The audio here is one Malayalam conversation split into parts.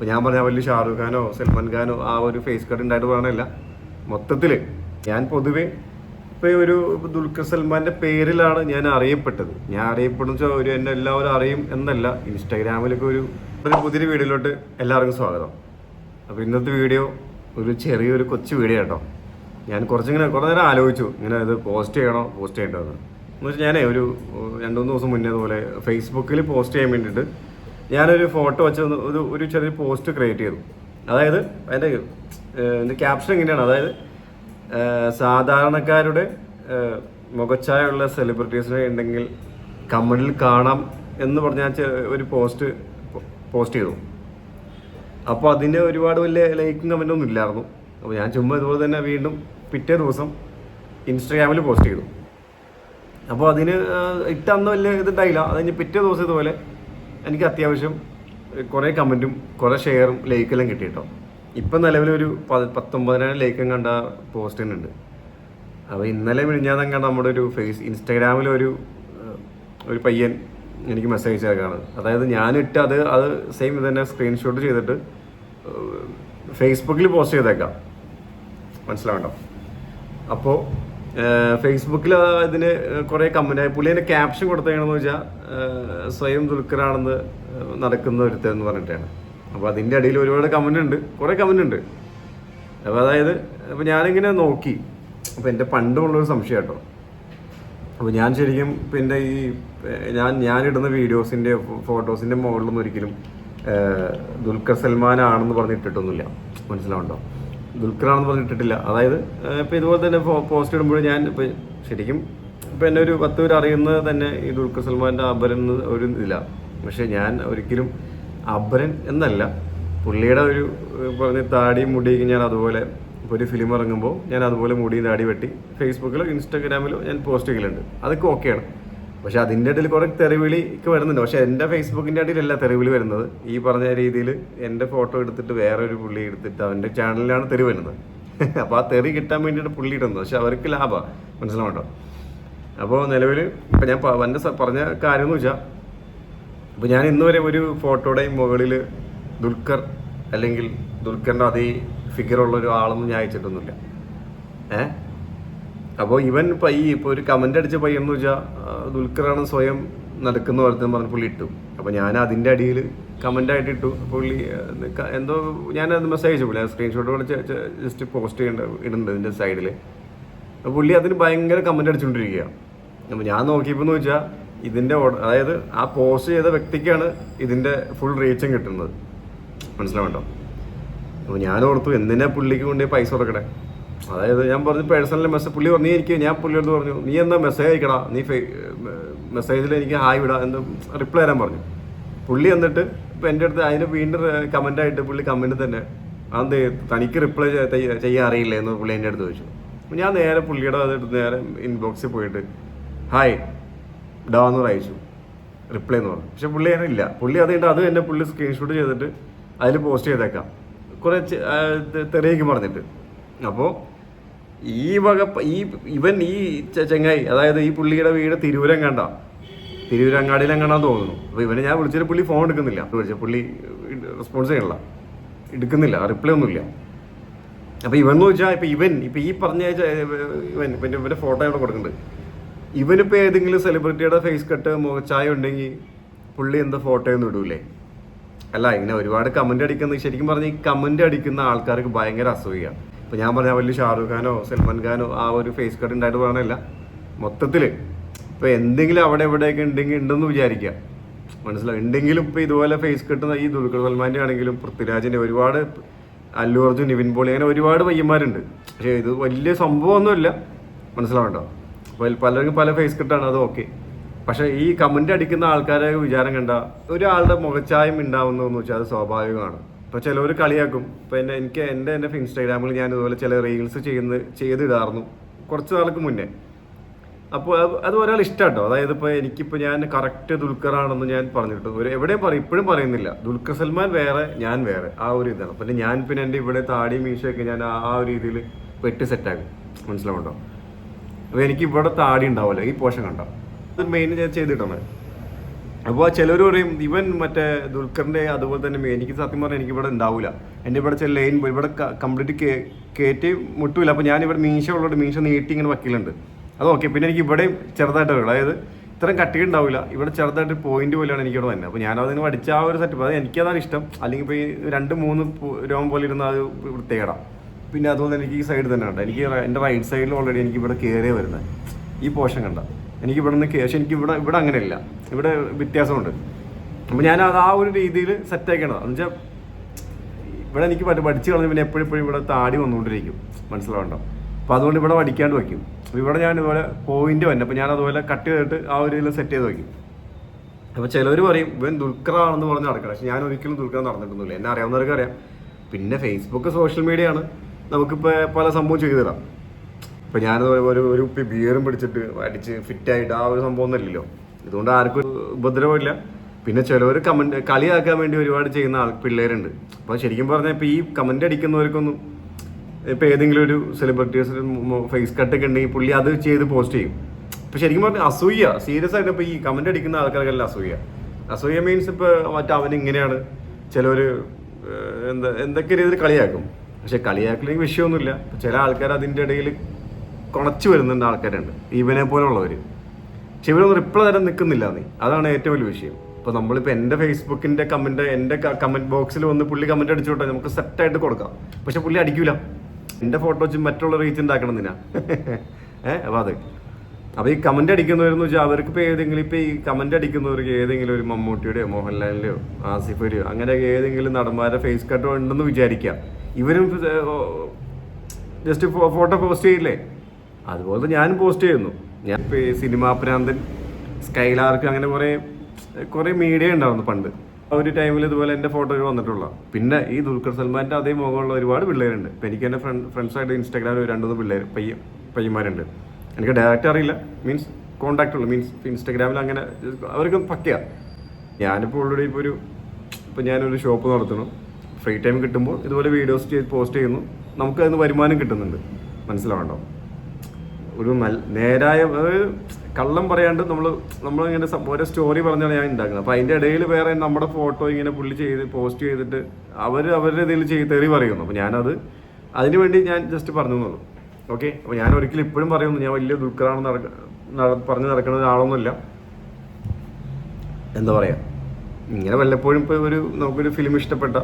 ഇപ്പോൾ ഞാൻ പറഞ്ഞ വലിയ ഷാറൂഖ് ഖാനോ സൽമാൻ ഖാനോ ആ ഒരു ഫേസ് കട്ട് ഉണ്ടായിട്ട് പറയണല്ല മൊത്തത്തിൽ ഞാൻ പൊതുവേ ഇപ്പോൾ ഒരു ദുൽഖർ സൽമാന്റെ പേരിലാണ് ഞാൻ അറിയപ്പെട്ടത്. ഞാൻ അറിയപ്പെടുന്ന ഒരു എന്നെ എല്ലാവരും അറിയും എന്നല്ല. ഇൻസ്റ്റാഗ്രാമിലൊക്കെ ഒരു ഒരു പുതിയൊരു വീഡിയോയിലോട്ട് എല്ലാവർക്കും സ്വാഗതം. അപ്പോൾ ഇന്നത്തെ വീഡിയോ ഒരു ചെറിയൊരു കൊച്ചു വീഡിയോ കേട്ടോ. ഞാൻ കുറച്ചിങ്ങനെ കുറേ നേരം ആലോചിച്ചു. ഇങ്ങനെ ഇത് പോസ്റ്റ് ചെയ്യണോ? പോസ്റ്റ് ചെയ്യേണ്ടതെന്ന് എന്ന്. വെച്ചാൽ ഞാനേ ഒരു രണ്ട് മൂന്ന് ദിവസം മുന്നേ അതുപോലെ ഫേസ്ബുക്കിൽ പോസ്റ്റ് ചെയ്യാൻ വേണ്ടിയിട്ട് ഞാനൊരു ഫോട്ടോ വെച്ച് ഒരു ഒരു ചെറിയ പോസ്റ്റ് ക്രിയേറ്റ് ചെയ്തു. അതായത് അതിന്റെ എന്റെ ക്യാപ്ഷൻ എങ്ങനെയാണ് അതായത് സാധാരണക്കാരുടെ മുഖച്ചായുള്ള സെലിബ്രിറ്റീസിനെ ഉണ്ടെങ്കിൽ കമന്റിൽ കാണാം എന്ന് പറഞ്ഞ ഒരു പോസ്റ്റ് പോസ്റ്റ് ചെയ്തു. അപ്പോൾ അതിന് ഒരുപാട് വലിയ ലൈക്കും കമന്റും ഒന്നും ഇല്ലായിരുന്നു. അപ്പോൾ ഞാൻ ചുമ്മാ ഇതുപോലെ തന്നെ വീണ്ടും പിറ്റേ ദിവസം ഇൻസ്റ്റാഗ്രാമിൽ പോസ്റ്റ് ചെയ്തു. അപ്പോൾ അതിന് ഇട്ടന്ന് വലിയ ഇതുണ്ടായില്ല അതിന് പിറ്റേ ദിവസം ഇതുപോലെ എനിക്ക് അത്യാവശ്യം കുറേ കമന്റും കുറേ ഷെയറും ലൈക്കെല്ലാം കിട്ടി കേട്ടോ ഇപ്പം നിലവിലൊരു പത്തൊമ്പതിനായിരം ലൈക്കും കണ്ട പോസ്റ്റിനുണ്ട് അപ്പോൾ ഇന്നലെ മിഴിഞ്ഞാതം കണ്ട നമ്മുടെ ഒരു ഫേസ് ഇൻസ്റ്റാഗ്രാമിൽ ഒരു പയ്യൻ എനിക്ക് മെസ്സേജ് അയച്ചേക്കാണ് അതായത് ഞാനിട്ട് അത് അത് സെയിം ഇത് തന്നെ സ്ക്രീൻഷോട്ട് ചെയ്തിട്ട് ഫേസ്ബുക്കിൽ പോസ്റ്റ് ചെയ്തേക്കാം. മനസ്സിലാവണ്ടോ? അപ്പോൾ ഫേസ്ബുക്കിൽ ഇതിന് കുറേ കമന്റ് പുള്ളി ക്യാപ്ഷൻ കൊടുത്തേക്കണമെന്ന് വെച്ചാൽ സ്വയം ദുൽഖറാണെന്ന് നടക്കുന്ന ഒരുത്തെന്ന് പറഞ്ഞിട്ടാണ്. അപ്പോൾ അതിന്റെ ഇടയിൽ ഒരുപാട് കമന്റ് ഉണ്ട്. കുറേ കമന്റ് ഉണ്ട്. അപ്പോൾ അതായത് അപ്പോൾ ഞാനിങ്ങനെ നോക്കി. അപ്പോൾ എന്റെ പണ്ടുള്ളൊരു സംശയം കേട്ടോ. അപ്പോൾ ഞാൻ ശരിക്കും പിന്നെ ഈ ഞാൻ ഞാനിടുന്ന വീഡിയോസിന്റെ ഫോട്ടോസിന്റെ മുകളിലൊന്നും ഒരിക്കലും ദുൽഖർ സൽമാൻ ആണെന്ന് പറഞ്ഞിട്ടിട്ടൊന്നുമില്ല മനസ്സിലാവുണ്ടോ ദുൽഖറാണെന്ന് പറഞ്ഞിട്ടില്ല അതായത് ഇപ്പം ഇതുപോലെ തന്നെ പോസ്റ്റ് ഇടുമ്പോൾ ഞാൻ ഇപ്പോൾ ശരിക്കും ഇപ്പോൾ എന്നെ ഒരു പത്ത് പേര് അറിയുന്നത് തന്നെ ഈ ദുൽഖർ സൽമാന്റെ അബരൻ ഒരു ഇതില്ല പക്ഷേ ഞാൻ ഒരിക്കലും അബരൻ എന്നല്ല. പുള്ളിയുടെ ഒരു പറഞ്ഞ താടിയും മുടി ഞാൻ അതുപോലെ ഇപ്പോൾ ഒരു ഫിലിം ഇറങ്ങുമ്പോൾ ഞാൻ അതുപോലെ മുടിയും താടി വെട്ടി ഫേസ്ബുക്കിലോ ഇൻസ്റ്റാഗ്രാമിലോ ഞാൻ പോസ്റ്റ് ചെയ്യലുണ്ട്. അതൊക്കെ ഓക്കെയാണ് പക്ഷെ അതിന്റെ ഇടയിൽ കുറേ തെറിവിളി ഒക്കെ വരുന്നുണ്ട്. പക്ഷെ എന്റെ ഫേസ്ബുക്കിന്റെ ഇടയിലല്ല തെറിവിളി വരുന്നത്. ഈ പറഞ്ഞ രീതിയിൽ എന്റെ ഫോട്ടോ എടുത്തിട്ട് വേറെ ഒരു പുള്ളി എടുത്തിട്ട് അവന്റെ ചാനലിലാണ് തെറി വരുന്നത്. അപ്പോൾ ആ തെറി കിട്ടാൻ വേണ്ടിയിട്ട് പുള്ളി ഇടുന്നത്. പക്ഷെ അവർക്ക് ലാഭമാണ് മനസ്സിലാവട്ടോ അപ്പോൾ നിലവിൽ ഇപ്പം ഞാൻ എന്റെ പറഞ്ഞ കാര്യം എന്ന് വെച്ചാൽ അപ്പോൾ ഞാൻ ഇന്ന് വരെ ഒരു ഫോട്ടോയുടെയും മുകളിൽ ദുൽഖർ അല്ലെങ്കിൽ ദുൽഖറിന്റെ അതേ ഒരു ആളൊന്നും ഞാൻ അയച്ചിട്ടൊന്നുമില്ല. ഏ അപ്പോൾ ഇവൻ പൈ ഈ ഇപ്പോൾ ഒരു കമന്റ് അടിച്ച പയ്യെന്ന് വെച്ചാൽ ദുൽഖറാണ് സ്വയം നടക്കുന്ന പോലത്തെ പറഞ്ഞ് പുള്ളി ഇട്ടു. അപ്പോൾ ഞാൻ അതിന്റെ അടിയിൽ കമന്റായിട്ട് ഇട്ടു. പുള്ളി എന്തോ ഞാൻ ഞാനത് മെസ്സേജ് അയച്ചു പുള്ളി. സ്ക്രീൻഷോട്ട് ജസ്റ്റ് പോസ്റ്റ് ചെയ്യേണ്ട ഇടുന്നുണ്ട് ഇതിന്റെ സൈഡിൽ അപ്പോൾ പുള്ളി അതിന് ഭയങ്കര കമന്റ് അടിച്ചുകൊണ്ടിരിക്കുകയാണ് അപ്പോൾ ഞാൻ നോക്കിയപ്പോൾ എന്ന് വെച്ചാൽ ഇതിന്റെ അതായത് ആ പോസ്റ്റ് ചെയ്ത വ്യക്തിക്കാണ് ഇതിന്റെ ഫുൾ റീച്ചും കിട്ടുന്നത്. മനസ്സിലാവണ്ടോ? അപ്പോൾ ഞാൻ ഓർത്തു എന്തിനാ പുള്ളിക്ക് കൊണ്ടുപോയി പൈസ കൊടുക്കണേ? അതായത് ഞാൻ പറഞ്ഞു പേഴ്സണൽ മെസ്സേജ് പുള്ളി പറഞ്ഞു എനിക്ക് ഞാൻ പുള്ളിയോട് പറഞ്ഞു നീ എന്താ മെസ്സേജ് അയക്കടാ? നീ മെസ്സേജിൽ എനിക്ക് ഹായ് വിടാ എന്ന് റിപ്ലൈ തരാൻ പറഞ്ഞു. പുള്ളി എന്നിട്ട് ഇപ്പം എന്റെ അടുത്ത് അതിന് വീണ്ടും കമന്റായിട്ട് പുള്ളി കമന്റ് തന്നെ അത് തനിക്ക് റിപ്ലൈ ചെയ്യാൻ അറിയില്ല? എന്ന് പുള്ളി എന്റെ അടുത്ത് ചോദിച്ചു. അപ്പം ഞാൻ നേരെ പുള്ളിയുടെ അതെടുത്ത് നേരെ ഇൻബോക്സിൽ പോയിട്ട് ഹായ് ഡാ എന്ന് അയച്ചു. റിപ്ലൈ എന്ന് പറഞ്ഞു. പക്ഷെ പുള്ളി അങ്ങനെ ഇല്ല. പുള്ളി അത് കഴിഞ്ഞിട്ട് അത് തന്നെ പുള്ളി സ്ക്രീൻഷോട്ട് ചെയ്തിട്ട് അതിൽ പോസ്റ്റ് ചെയ്തേക്കാം. കുറേ തെറിയൊക്കെ പറഞ്ഞിട്ട്. അപ്പോൾ ഈ വക ഈ ഇവൻ ഈ ചെങ്ങായി അതായത് ഈ പുള്ളിയുടെ വീട് തിരൂരം കണ്ട. തിരൂരങ്ങാടിയിലും കണ്ടാന്ന് തോന്നുന്നു. അപ്പോൾ ഇവനെ ഞാൻ വിളിച്ചിട്ട് പുള്ളി ഫോൺ എടുക്കുന്നില്ല. വിളിച്ച പുള്ളി റെസ്പോൺസ് ചെയ്യണില്ല. എടുക്കുന്നില്ല റിപ്ലൈ ഒന്നുമില്ല. അപ്പോൾ ഇവൻ എന്ന് വെച്ചാൽ ഇപ്പം ഇവൻ ഇപ്പം ഈ പറഞ്ഞ ഇവൻ പിന്നെ ഇവന്റെ ഫോട്ടോ ഇവിടെ കൊടുക്കുന്നുണ്ട് ഇവനിപ്പോൾ ഏതെങ്കിലും സെലിബ്രിറ്റിയുടെ ഫേസ് കട്ട് മുഖച്ചായ ഉണ്ടെങ്കിൽ പുള്ളി എന്താ ഫോട്ടോ ഒന്നും ഇടൂലേ? അല്ല ഇങ്ങനെ ഒരുപാട് കമന്റ് അടിക്കുന്ന ശരിക്കും പറഞ്ഞാൽ ഈ കമന്റ് അടിക്കുന്ന ആൾക്കാർക്ക് ഭയങ്കര അസൂയാണ് ഇപ്പൊ ഞാൻ പറഞ്ഞ വലിയ ഷാറുഖ് ഖാനോ സൽമാൻ ഖാനോ ആ ഒരു ഫേസ് കട്ട് ഉണ്ടായിട്ട് പറയണല്ല മൊത്തത്തിൽ ഇപ്പൊ എന്തെങ്കിലും അവിടെ എവിടെയൊക്കെ ഉണ്ടെങ്കിൽ ഉണ്ടെന്ന് വിചാരിക്കുക മനസ്സിലാവും ഉണ്ടെങ്കിലും ഇപ്പൊ ഇതുപോലെ ഫേസ് കട്ട് ഈ ദുൽഖർ സൽമാന്റെ ആണെങ്കിലും പൃഥ്വിരാജിന്റെ ഒരുപാട് അല്ലു അർജുൻ നിവിൻ പോളി അങ്ങനെ ഒരുപാട് പയ്യന്മാരുണ്ട്. പക്ഷേ ഇത് വലിയ സംഭവമൊന്നുമില്ല മനസ്സിലാവണ്ടോ? അപ്പോൾ പലർക്കും പല ഫേസ് കട്ടാണ് അത് ഓക്കെ പക്ഷേ ഈ കമന്റ് അടിക്കുന്ന ആൾക്കാരെ വിചാരം കണ്ട ഒരാളുടെ മുഖച്ചായം ഉണ്ടാവുന്നതെന്ന് വെച്ചാൽ അത് സ്വാഭാവികമാണ്. ഇപ്പൊ ചിലവർ കളിയാക്കും. ഇപ്പൊ എന്നെ എനിക്ക് എന്റെ എന്റെ ഇൻസ്റ്റാഗ്രാമിൽ ഞാൻ ഇതുപോലെ ചില റീൽസ് ചെയ്യുന്ന ചെയ്തിടായിരുന്നു കുറച്ച് നാൾക്ക് മുന്നേ. അപ്പോൾ അത് ഒരാൾ ഇഷ്ടമാട്ടോ അതായത് ഇപ്പോൾ എനിക്കിപ്പോൾ ഞാൻ കറക്റ്റ് ദുൽഖറാണെന്ന് ഞാൻ പറഞ്ഞിട്ട് ഒരു എവിടെയും പറയും ഇപ്പോഴും പറയുന്നില്ല. ദുൽഖർ സൽമാൻ വേറെ ഞാൻ വേറെ. ആ ഒരു ഇതാണ്. പിന്നെ ഞാൻ പിന്നെ എന്റെ ഇവിടെ താടി മീശയൊക്കെ ഞാൻ ആ ഒരു രീതിയിൽ വെട്ടി സെറ്റാക്കും മനസ്സിലാവുണ്ടോ അപ്പോൾ എനിക്ക് ഇവിടെ താടി ഉണ്ടാവില്ല ഈ പോഷൻ കണ്ടോ? ഇത് മെയിൻ ഞാൻ ചെയ്തിട്ടാണ്. അപ്പോൾ ചിലർ പറയും ഇവൻ മറ്റേ ദുൽഖറിന്റെ അതുപോലെ തന്നെ എനിക്ക് സത്യം പറഞ്ഞാൽ എനിക്ക് ഇവിടെ ഉണ്ടാവില്ല എന്റെ ഇവിടെ ചില ലൈൻ ഇവിടെ കംപ്ലീറ്റ് കേ കയറ്റി മുട്ടൂല. അപ്പോൾ ഞാൻ മീശ ഉള്ളത് മീശ നീട്ടി ഇങ്ങനെ വക്കീലുണ്ട്. അത് ഓക്കെ പിന്നെ എനിക്ക് ഇവിടെയും ചെറുതായിട്ട് വരും അതായത് ഇത്രയും കട്ടി ഉണ്ടാവില്ല ഇവിടെ ചെറുതായിട്ട് പോയിന്റ് പോലെയാണ് എനിക്കിവിടെ തന്നെ അപ്പോൾ ഞാൻ അതിന് പഠിച്ച ആ ഒരു സെറ്റപ്പ് അത് എനിക്കതാണ് ഇഷ്ടം. അല്ലെങ്കിൽ ഇപ്പോൾ ഈ രണ്ട് മൂന്ന് രോമം പോലെ ഇരുന്ന അത് വൃത്തികേടാം. പിന്നെ അതുപോലെ എനിക്ക് ഈ സൈഡ് തന്നെ ഉണ്ട് എനിക്ക് എന്റെ റൈറ്റ് സൈഡിൽ ഓൾറെഡി എനിക്ക് ഇവിടെ കയറിയേ വരുന്നത് ഈ പോഷൻ കണ്ട? എനിക്ക് ഇവിടെ നിന്ന് ക്യാഷ് എനിക്ക് ഇവിടെ ഇവിടെ അങ്ങനെയല്ല. ഇവിടെ വ്യത്യാസമുണ്ട്. അപ്പോൾ ഞാൻ അത് ആ ഒരു രീതിയിൽ സെറ്റ് ആക്കണത് എന്ന് വെച്ചാൽ ഇവിടെ എനിക്ക് പഠിച്ചു കളഞ്ഞ് പിന്നെ എപ്പോഴും ഇവിടെ താടി വന്നുകൊണ്ടിരിക്കും. മനസ്സിലാവണ്ടോ? അപ്പോൾ അതുകൊണ്ട് ഇവിടെ പഠിക്കാണ്ട് വയ്ക്കും. അപ്പോൾ ഇവിടെ ഞാൻ ഇതുപോലെ പോയിന്റ് വന്നെ. അപ്പോൾ ഞാൻ അതുപോലെ കട്ട് ചെയ്തിട്ട് ആ ഒരു രീതിയിൽ സെറ്റ് ചെയ്ത് വയ്ക്കും. അപ്പോൾ ചിലവർ പറയും ഇവൻ ദുൽഖറാണെന്ന് പറഞ്ഞ് നടക്കണം പക്ഷെ ഞാൻ ഒരിക്കലും ദുൽഖർ നടന്നിട്ടൊന്നുമില്ല. എന്നെ അറിയാവുന്നവർക്ക് അറിയാം പിന്നെ ഫേസ്ബുക്ക് സോഷ്യൽ മീഡിയ ആണ്. നമുക്കിപ്പോൾ പല സംഭവം ചെയ്തു തരാം. ഇപ്പം ഞാൻ ഒരു ഒരു ഉപ്പി ബിയറും പിടിച്ചിട്ട് അടിച്ച് ഫിറ്റായിട്ട് ആ ഒരു സംഭവം ഒന്നുമില്ലല്ലോ ഇതുകൊണ്ട് ആർക്കും ഉപദ്രവമില്ല. പിന്നെ ചിലവർ കമന്റ് കളിയാക്കാൻ വേണ്ടി ഒരുപാട് ചെയ്യുന്ന ആൾ പിള്ളേരുണ്ട്. അപ്പോൾ ശരിക്കും പറഞ്ഞാൽ ഇപ്പോൾ ഈ കമന്റ് അടിക്കുന്നവർക്കൊന്നും ഇപ്പോൾ ഏതെങ്കിലും ഒരു സെലിബ്രിറ്റീസ് ഫേസ് കട്ടൊക്കെ ഉണ്ടെങ്കിൽ പുള്ളി അത് ചെയ്ത് പോസ്റ്റ് ചെയ്യും. ഇപ്പം ശരിക്കും പറഞ്ഞാൽ അസൂയ. സീരിയസ് ആയിട്ട് ഇപ്പോൾ ഈ കമന്റ് അടിക്കുന്ന ആൾക്കാർക്കെല്ലാം അസൂയ. അസൂയ മീൻസ് ഇപ്പോൾ മറ്റേ അവൻ ഇങ്ങനെയാണ്. ചിലവർ എന്താ എന്തൊക്കെ രീതിയിൽ കളിയാക്കും. പക്ഷെ കളിയാക്കലെങ്കിൽ വിഷയമൊന്നുമില്ല. ചില ആൾക്കാർ അതിന്റെ ഇടയിൽ കുണച്ചു വരുന്നുണ്ട് ആൾക്കാരുണ്ട്. ഇവനെ പോലുള്ളവർ പക്ഷെ ഇവരൊന്നും റിപ്ലൈ തരാൻ നിൽക്കുന്നില്ല നീ. അതാണ് ഏറ്റവും വലിയ വിഷയം. ഇപ്പോൾ നമ്മളിപ്പോൾ എന്റെ ഫേസ്ബുക്കിന്റെ കമന്റ് എന്റെ കമന്റ് ബോക്സിൽ വന്ന് പുള്ളി കമന്റ് അടിച്ചു വിട്ടാൽ നമുക്ക് സെറ്റായിട്ട് കൊടുക്കാം. പക്ഷെ പുള്ളി അടിക്കൂല. എന്റെ ഫോട്ടോ വെച്ച് മറ്റുള്ള റീച്ച് ഉണ്ടാക്കണം എന്തിനാ ഏഹ് അപ്പോൾ അത്. അപ്പോൾ ഈ കമന്റ് അടിക്കുന്നവരെന്ന് വെച്ചാൽ അവർക്ക് ഇപ്പോൾ ഏതെങ്കിലും ഇപ്പോൾ ഈ കമന്റ് അടിക്കുന്നവർക്ക് ഏതെങ്കിലും ഒരു മമ്മൂട്ടിയുടെയോ മോഹൻലാലിന്റെയോ ആസിഫിന്റെയോ അങ്ങനെ ഏതെങ്കിലും നടന്മാരെ ഫേസ് കട്ടോ ഉണ്ടെന്ന് വിചാരിക്കുക ഇവരും ജസ്റ്റ് ഫോട്ടോ പോസ്റ്റ് ചെയ്യില്ലേ? അതുപോലെ ഞാനും പോസ്റ്റ് ചെയ്യുന്നു. ഞാൻ ഇപ്പോൾ സിനിമാ പ്രാന്തൻ സ്കൈലാർക്ക് അങ്ങനെ കുറേ കുറേ മീഡിയ ഉണ്ടായിരുന്നു പണ്ട്. ആ ഒരു ടൈമിൽ ഇതുപോലെ എന്റെ ഫോട്ടോകൾ വന്നിട്ടുള്ള. പിന്നെ ഈ ദുൽഖർ സൽമാന്റെ അതേ മുഖമുള്ള ഒരുപാട് പിള്ളേരുണ്ട്. ഇപ്പം എനിക്ക് എന്റെ ഫ്രണ്ട് ഫ്രണ്ട്സായിട്ട് ഇൻസ്റ്റാഗ്രാമിൽ രണ്ടുമൂന്ന് പിള്ളേർ പയ്യ പയ്യന്മാരുണ്ട്. എനിക്ക് ഡയറക്റ്റ് അറിയില്ല. മീൻസ് കോണ്ടാക്ട് ഉള്ളു. മീൻസ് ഇൻസ്റ്റാഗ്രാമിൽ അങ്ങനെ അവർക്ക് പക്കയ. ഞാനിപ്പോൾ ഓൾറെഡി ഇപ്പോൾ ഒരു ഇപ്പം ഞാനൊരു ഷോപ്പ് നടത്തുന്നു. ഫ്രീ ടൈം കിട്ടുമ്പോൾ ഇതുപോലെ വീഡിയോസ് ചെയ്ത് പോസ്റ്റ് ചെയ്യുന്നു. നമുക്ക് അതിന് വരുമാനം കിട്ടുന്നുണ്ട്. മനസ്സിലാവണ്ടോ? ഒരു നല്ല നേരായ കള്ളം പറയാണ്ട് നമ്മൾ നമ്മളിങ്ങനെ ഓരോ സ്റ്റോറി പറഞ്ഞാണ് ഞാൻ ഉണ്ടാക്കുന്നത് അപ്പോൾ അതിന്റെ ഇടയിൽ വേറെ നമ്മുടെ ഫോട്ടോ ഇങ്ങനെ പുള്ളി ചെയ്ത് പോസ്റ്റ് ചെയ്തിട്ട് അവർ അവരുടെ ഇതിൽ ചെയ്ത് തെറി പറയുന്നു. അപ്പോൾ ഞാനത് അതിന് വേണ്ടി ഞാൻ ജസ്റ്റ് പറഞ്ഞു എന്നുള്ളൂ ഓക്കെ? അപ്പോൾ ഞാൻ ഒരിക്കലും ഇപ്പോഴും പറയുന്നു ഞാൻ വലിയ ദുഃഖമാണ് നടക്ക നട- പറഞ്ഞ് നടക്കുന്ന ഒരാളൊന്നുമില്ല. എന്താ പറയുക ഇങ്ങനെ വല്ലപ്പോഴും ഇപ്പോൾ ഒരു നമുക്കൊരു ഫിലിം ഇഷ്ടപ്പെട്ട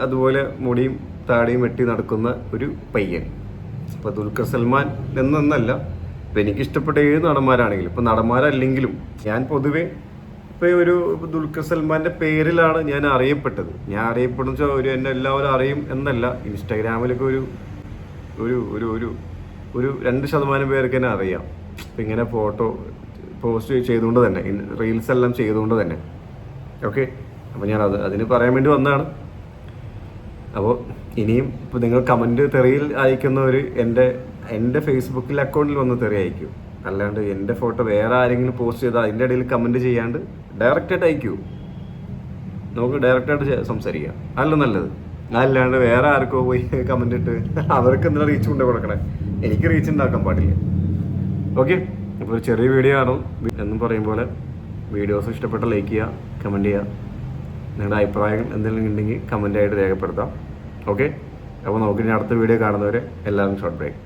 അതുപോലെ മുടിയും താടിയും വെട്ടി നടക്കുന്ന ഒരു പയ്യൻ. ഇപ്പോൾ ദുൽഖർ സൽമാൻ എന്നല്ല ഇപ്പം എനിക്കിഷ്ടപ്പെട്ട ഏത് നടന്മാരാണെങ്കിലും ഇപ്പം നടന്മാരല്ലെങ്കിലും ഞാൻ പൊതുവേ ഇപ്പോൾ ഒരു ദുൽഖർ സൽമാന്റെ പേരിലാണ് ഞാൻ അറിയപ്പെട്ടത്. ഞാൻ അറിയപ്പെടുന്ന വെച്ചാൽ ഒരു എന്നെ എല്ലാവരും അറിയും എന്നല്ല. ഇൻസ്റ്റാഗ്രാമിലൊക്കെ ഒരു ഒരു ഒരു ഒരു ഒരു രണ്ട് ശതമാനം പേർക്ക് തന്നെ അറിയാം. ഇങ്ങനെ ഫോട്ടോ പോസ്റ്റ് ചെയ്തുകൊണ്ട് തന്നെ റീൽസ് എല്ലാം ചെയ്തുകൊണ്ട് തന്നെ. ഓക്കെ? അപ്പോൾ ഞാൻ അത് അതിന് പറയാൻ വേണ്ടി വന്നതാണ്. അപ്പോൾ ഇനിയും നിങ്ങൾ കമന്റ് തെറിയിൽ അയക്കുന്നവർ എന്റെ എന്റെ ഫേസ്ബുക്കിൽ അക്കൗണ്ടിൽ വന്ന് തെറി അയക്കൂ. അല്ലാണ്ട് എന്റെ ഫോട്ടോ വേറെ ആരെങ്കിലും പോസ്റ്റ് ചെയ്താൽ അതിന്റെ ഇടയിൽ കമന്റ് ചെയ്യാണ്ട് ഡയറക്റ്റായിട്ട് അയക്കൂ. നമുക്ക് ഡയറക്റ്റായിട്ട് സംസാരിക്കാം. അല്ല നല്ലത്. അല്ലാണ്ട് വേറെ ആർക്കോ പോയി കമന്റ് ഇട്ട് അവർക്ക് എന്തിനാ റീച്ച് കൊണ്ട് കൊടുക്കണേ? എനിക്ക് റീച്ച് ഉണ്ടാക്കാൻ പാടില്ല. ഓക്കെ അപ്പോൾ ഒരു ചെറിയ വീഡിയോ ആണ്. എന്നും പറയും പോലെ വീഡിയോസ് ഇഷ്ടപ്പെട്ട ലൈക്ക് ചെയ്യുക കമന്റ് ചെയ്യുക. നിങ്ങളുടെ അഭിപ്രായം എന്തെങ്കിലും ഉണ്ടെങ്കിൽ കമന്റായിട്ട് രേഖപ്പെടുത്താം. ഓക്കെ അപ്പോൾ നമുക്ക് ഇനി അടുത്ത വീഡിയോ കാണുന്നവരെ എല്ലാവരും ഷോർട്ട് ബ്രേക്ക്